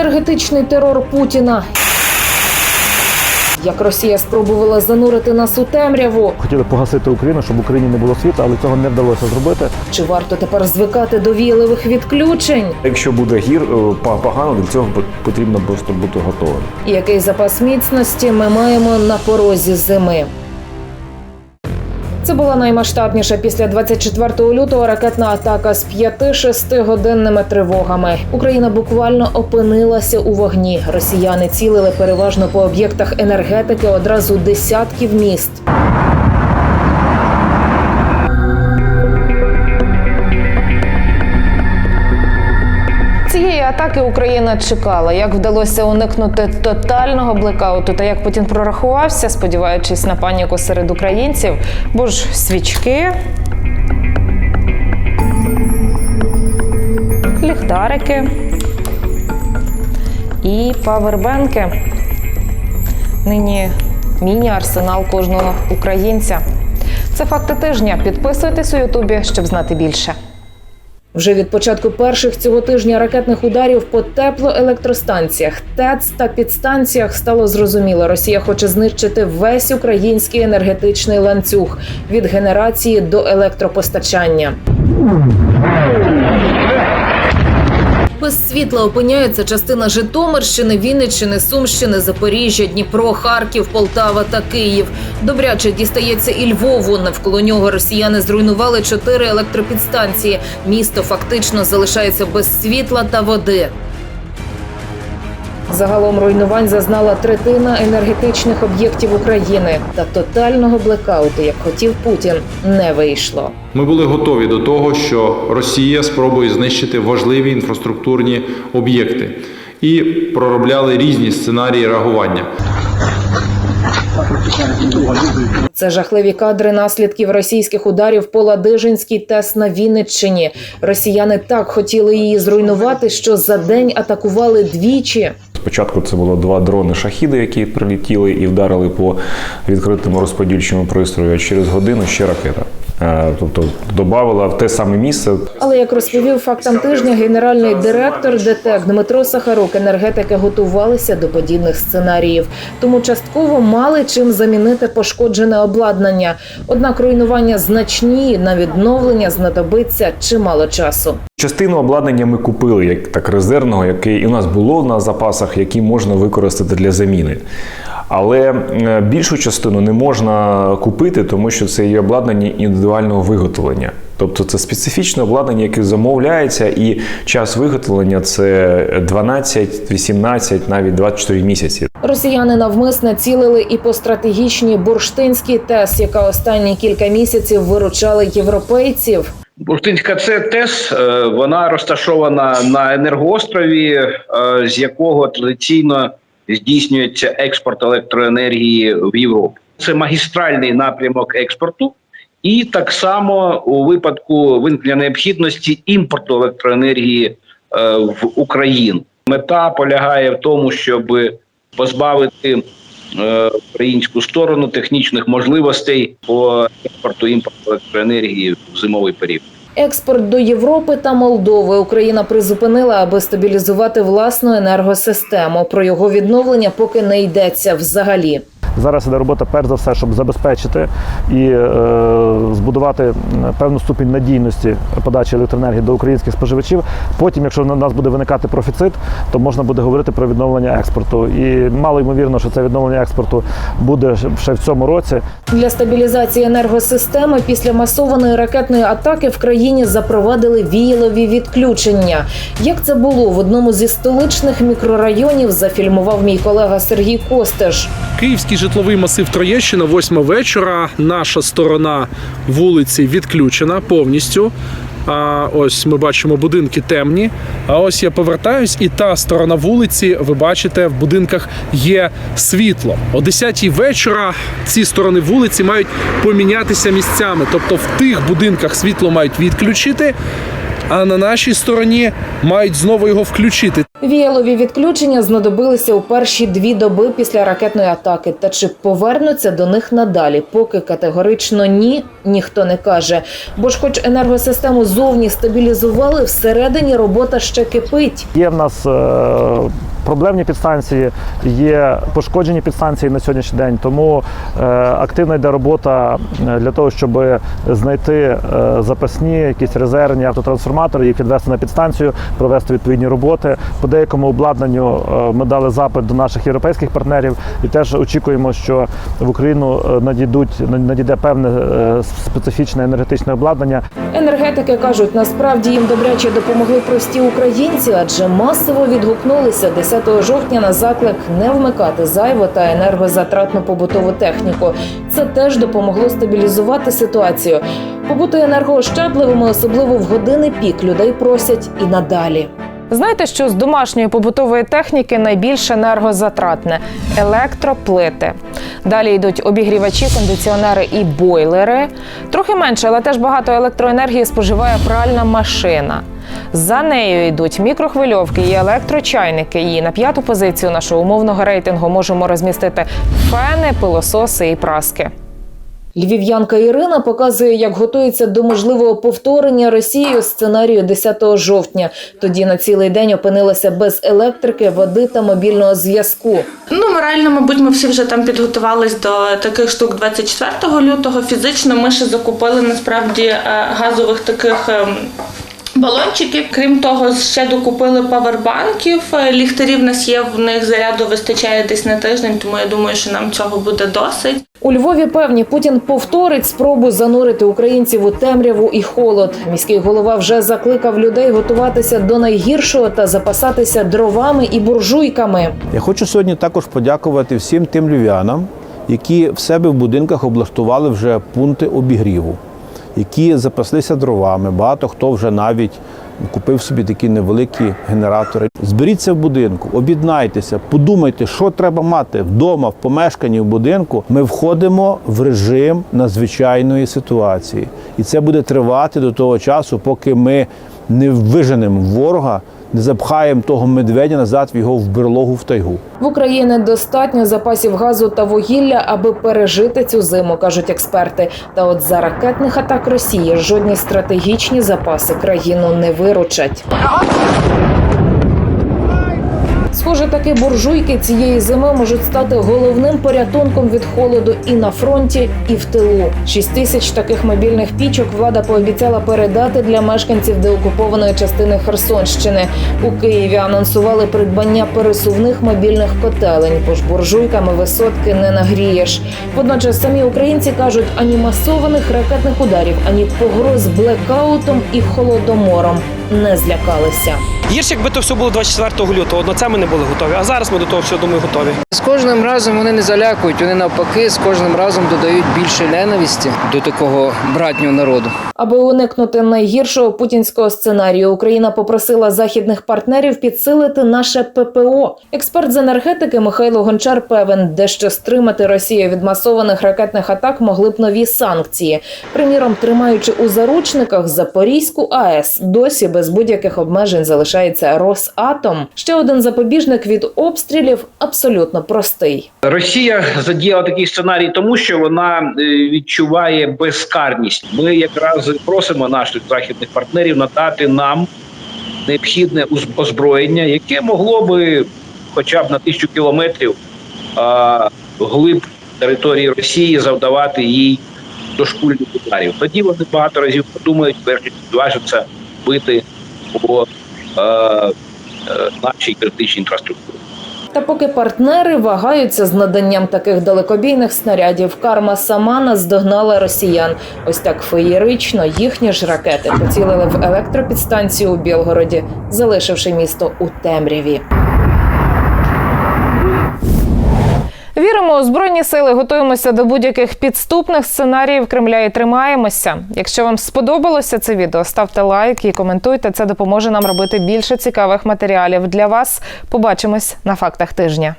Енергетичний терор Путіна. Як Росія спробувала занурити нас у темряву, Хотіли погасити Україну, щоб в Україні не було світла, але цього не вдалося зробити. чи варто тепер звикати до віяливих відключень? Якщо буде гір е, погано, до цього потрібно просто бути готовим. І Який запас міцності ми маємо на порозі зими? Це була наймасштабніша після 24 лютого ракетна атака з 5-6 годинними тривогами. Україна буквально опинилася у вогні. Росіяни цілили переважно по об'єктах енергетики одразу десятків міст. Атаки Україна чекала. Як вдалося уникнути тотального блекауту та як Путін прорахувався, сподіваючись на паніку серед українців, бо ж свічки, ліхтарики і павербенки. Нині міні-арсенал кожного українця. Це факти тижня. Підписуйтесь у Ютубі, щоб знати більше. Вже від початку перших цього тижня ракетних ударів по теплоелектростанціях, ТЕЦ та підстанціях стало зрозуміло, Росія хоче знищити весь український енергетичний ланцюг від генерації до електропостачання. Без світла опиняється частина Житомирщини, Вінниччини, Сумщини, Запоріжжя, Дніпро, Харків, Полтава та Київ. Добряче дістається і Львову. Навколо нього росіяни зруйнували чотири електропідстанції. Місто фактично залишається без світла та води. Загалом руйнувань зазнала третина енергетичних об'єктів України. Та тотального блекауту, як хотів Путін, не вийшло. Ми були готові до того, що Росія спробує знищити важливі інфраструктурні об'єкти і проробляли різні сценарії реагування. Це жахливі кадри наслідків російських ударів по Ладижинській ТЕС на Вінниччині. Росіяни так хотіли її зруйнувати, що за день атакували двічі. Спочатку це було два дрони шахіди, які прилетіли і вдарили по відкритому розподільчому пристрою. А через годину ще ракета. Е, Тобто додавала в те саме місце. Але як розповів фактам тижня генеральний директор ДТЕК Дмитро Сахарук, енергетики готувалися до подібних сценаріїв, тому частково мали чим замінити пошкоджене обладнання. Однак руйнування значні на відновлення знадобиться чимало часу. Частину обладнання ми купили як так резервного, який і у нас було на запасах, які можна використати для заміни. Але більшу частину не можна купити, тому що це є обладнання індивідуального виготовлення. Тобто це специфічне обладнання, яке замовляється, і час виготовлення це 12, 18, навіть 24 місяці. Росіяни навмисно цілили і по стратегічній бурштинській ТЕС, яка останні кілька місяців виручала європейців. Бурштинська це ТЕС, е, вона розташована на енергоострові, е, з якого традиційно здійснюється експорт електроенергії в Європу. Це магістральний напрямок експорту, і так само у випадку виникнення необхідності імпорту електроенергії е, в Україну. Мета полягає в тому, щоб позбавити е, українську сторону технічних можливостей по експорту імпорту електроенергії в зимовий період. Експорт до Європи та Молдови Україна призупинила, аби стабілізувати власну енергосистему. Про його відновлення поки не йдеться взагалі. Зараз іде робота перш за все, щоб забезпечити і е, збудувати певну ступінь надійності подачі електроенергії до українських споживачів. Потім, якщо на нас буде виникати профіцит, то можна буде говорити про відновлення експорту. І мало ймовірно, що це відновлення експорту буде ще в цьому році. Для стабілізації енергосистеми після масованої ракетної атаки в країні запровадили віялові відключення. Як це було в одному зі столичних мікрорайонів, зафільмував мій колега Сергій Костеш. Київський житловий масив Троєщина, восьма вечора. Наша сторона вулиці відключена повністю. А ось ми бачимо будинки темні. А ось я повертаюсь, і та сторона вулиці, ви бачите, в будинках є світло. О 10-й вечора ці сторони вулиці мають помінятися місцями. Тобто в тих будинках світло мають відключити, а на нашій стороні мають знову його включити. Віялові відключення знадобилися у перші дві доби після ракетної атаки. Та чи повернуться до них надалі? Поки категорично ні, ніхто не каже. Бо ж, хоч енергосистему зовні стабілізували, всередині робота ще кипить. Є в нас е, проблемні підстанції, є пошкоджені підстанції на сьогоднішній день. Тому е, активна йде робота е, для того, щоб знайти е, запасні, якісь резервні автотрансформатори, їх відвести на підстанцію, провести відповідні роботи. По деякому обладнанню ми дали запит до наших європейських партнерів і теж очікуємо, що в Україну надійдуть надійде певне специфічне енергетичне обладнання. Енергетики кажуть, насправді їм добряче допомогли прості українці, адже масово відгукнулися 10 жовтня на заклик не вмикати зайву та енергозатратну побутову техніку. Це теж допомогло стабілізувати ситуацію. Побути енергоощадливими, особливо в години пік, людей просять і надалі. Знаєте, що з домашньої побутової техніки найбільш енергозатратне електроплити. Далі йдуть обігрівачі, кондиціонери і бойлери. Трохи менше, але теж багато електроенергії споживає пральна машина. За нею йдуть мікрохвильовки і електрочайники. І на п'яту позицію нашого умовного рейтингу можемо розмістити фени, пилососи і праски. Львів'янка Ірина показує, як готується до можливого повторення Росією сценарію 10 жовтня. Тоді на цілий день опинилася без електрики, води та мобільного зв'язку. Ну, морально, мабуть, ми всі вже там підготувались до таких штук 24 лютого. Фізично ми ще закупили насправді е, газових таких. Балончиків, крім того, ще докупили павербанків. Е, Ліхтарів в нас є, в них заряду вистачає десь на тиждень, тому я думаю, що нам цього буде досить. У Львові певні Путін повторить спробу занурити українців у темряву і холод. Міський голова вже закликав людей готуватися до найгіршого та запасатися дровами і буржуйками. Я хочу сьогодні також подякувати всім тим львів'янам, які в себе в будинках облаштували вже пункти обігріву, які запаслися дровами. Багато хто вже навіть купив собі такі невеликі генератори. Зберіться в будинку, об'єднайтеся, подумайте, що треба мати вдома, в помешканні, в будинку. Ми входимо в режим надзвичайної ситуації, і це буде тривати до того часу, поки ми не виженемо ворога, не запхаємо того медведя назад в його в берлогу в тайгу. В Україні достатньо запасів газу та вугілля, аби пережити цю зиму, кажуть експерти. Та от за ракетних атак Росії жодні стратегічні запаси країну не виручать. Таки буржуйки цієї зими можуть стати головним порятунком від холоду і на фронті, і в тилу. Шість тисяч таких мобільних пічок влада пообіцяла передати для мешканців деокупованої частини Херсонщини. У Києві анонсували придбання пересувних мобільних котелень, бо ж буржуйками висотки не нагрієш. Водночас самі українці кажуть, ані масованих ракетних ударів, ані погроз блекаутом і холодомором не злякалися. Гірше, якби то все було 24 лютого, на це ми не були готові. А зараз ми до того всього думаю готові. З кожним разом вони не залякують, вони навпаки з кожним разом додають більше ненависті до такого братнього народу. Аби уникнути найгіршого путінського сценарію, Україна попросила західних партнерів підсилити наше ППО. Експерт з енергетики Михайло Гончар певен, дещо стримати Росію від масованих ракетних атак могли б нові санкції. Приміром, тримаючи у заручниках Запорізьку АЕС, досі без будь-яких обмежень залишається Росатом. Ще один запобіжник від обстрілів абсолютно простий. Росія задіяла такий сценарій, тому що вона е, відчуває безкарність. Ми якраз просимо наших західних партнерів надати нам необхідне озброєння, яке могло би, хоча б на тисячу кілометрів, глиб території Росії завдавати їй дошкульних ударів. Тоді вони багато разів подумають, перш ніж бити по нашій критичній інфраструктурі. Та поки партнери вагаються з наданням таких далекобійних снарядів, карма сама наздогнала росіян. Ось так феєрично їхні ж ракети поцілили в електропідстанцію у Білгороді, залишивши місто у темряві. Віримо у збройні сили, готуємося до будь-яких підступних сценаріїв Кремля і тримаємося. Якщо вам сподобалося це відео, ставте лайк і коментуйте. Це допоможе нам робити більше цікавих матеріалів для вас. Побачимось на фактах тижня.